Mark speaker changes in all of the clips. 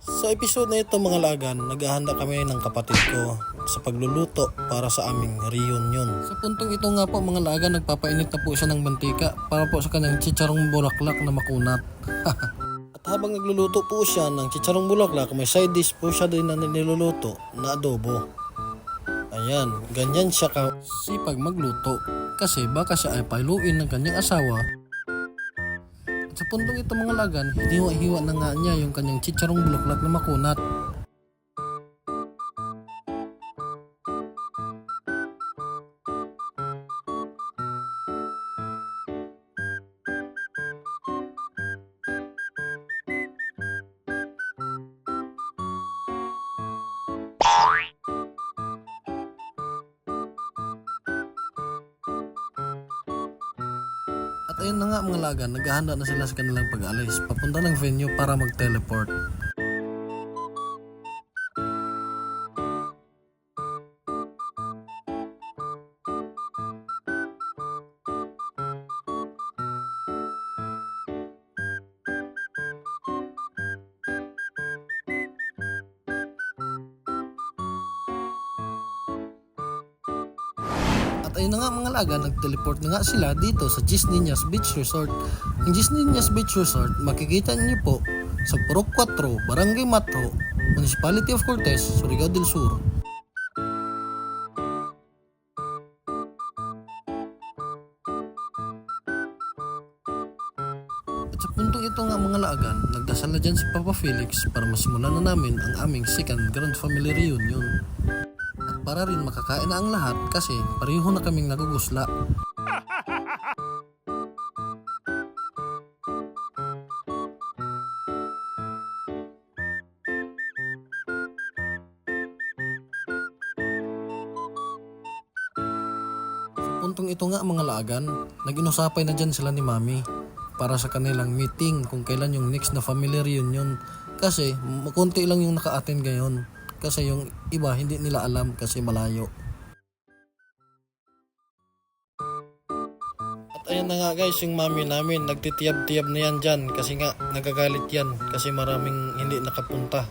Speaker 1: Sa episode na ito mga lagan, naghahanda kami ng kapatid ko sa pagluluto para sa aming reunion. Sa puntong ito nga po mga lagan, nagpapainit na po siya ng mantika para po sa kanyang chicharong bulaklak na makunat. At habang nagluluto po siya ng chicharong bulaklak, may side dish po siya din na niluluto na adobo. Ayan, ganyan siya ka sipag magluto kasi baka siya ay pailuin ng kanyang asawa sa puntong ito mga lagan, hiniwa-hiwa na nga niya yung kanyang chicharong bulaklak na makunat. Ayun na nga mga lagan, naghahanda na sila sa kanilang pag-alis, papunta ng venue para mag-teleport. Ayun na nga mga laga, nag-teleport na nga sila dito sa Gisniñas Beach Resort. Ang Gisniñas Beach Resort, makikita niyo po sa Purok 4, Barangay Matro, Municipality of Cortez, Surigao del Sur. At sa puntong ito nga mga laagan, nagdasal na dyan si Papa Felix para masimulan na namin ang aming second grand family reunion. Para rin makakain na ang lahat kasi pareho na kaming nagugusla. Puntong ito nga mga laagan, nag-inusapay na dyan sila ni Mami para sa kanilang meeting kung kailan yung next na family reunion. Kasi konti lang yung naka-attend ngayon. Kasi yung iba hindi nila alam kasi malayo. At ayan na nga guys, yung mami namin nagtitiyab-tiyab na yan dyan kasi nga nagagalit yan kasi maraming hindi nakapunta.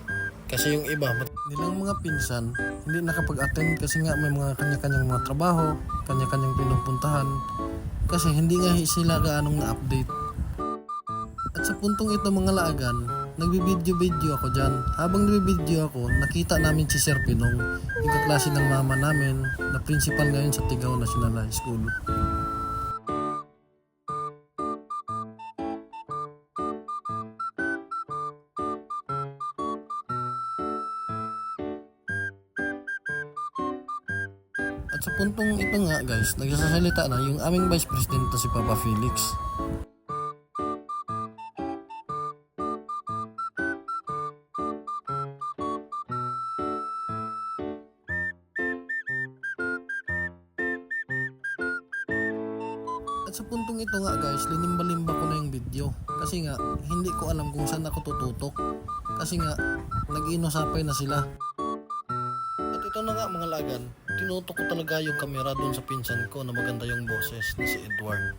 Speaker 1: Kasi yung iba, mat- nilang mga pinsan, hindi nakapag-attend kasi nga may mga kanya-kanyang mga trabaho, kanya-kanyang pinupuntahan. Kasi hindi nga sila gaanong na-update. At sa puntong ito mga laagan, nagbibideo-video ako dyan. Habang nagbibideo ako, nakita namin si Sir Pinong, yung kaklase ng mama namin, na principal ngayon sa Tigaw National High School. At sa puntong ito nga guys, nagsasalita na yung aming Vice President na si Papa Felix. At sa puntong ito nga guys, linimba-limba ko na yung video. Kasi nga, hindi ko alam kung saan ako tututok. Kasi nga, nag-inosapay na sila. At ito na nga mga lagan, tinutok ko talaga yung kamera doon sa pinsan ko na maganda yung boses na si Edward.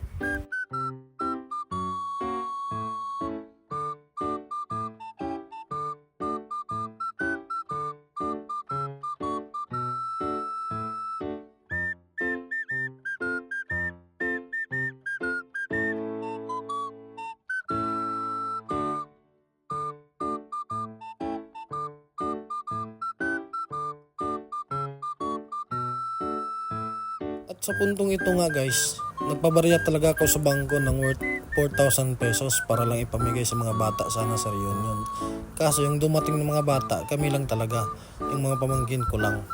Speaker 1: Sa puntong ito nga guys, nagpabarya talaga ako sa bangko ng worth 4,000 pesos para lang ipamigay sa mga bata sana sa reunion. Kaso yung dumating ng mga bata, kami lang talaga. Yung mga pamangkin ko lang.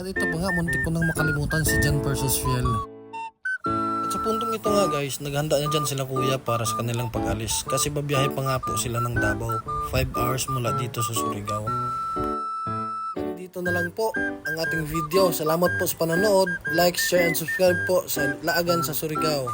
Speaker 1: At ito pa nga, muntik ko nang makalimutan si Jan versus Fiel. At sa puntong ito nga guys, naghanda na dyan sila kuya para sa kanilang pag-alis. Kasi babiyahe pa nga po sila ng Davao. 5 hours mula dito sa Surigao. Dito na lang po ang ating video. Salamat po sa panonood. Like, share, and subscribe po sa Laagan sa Surigao.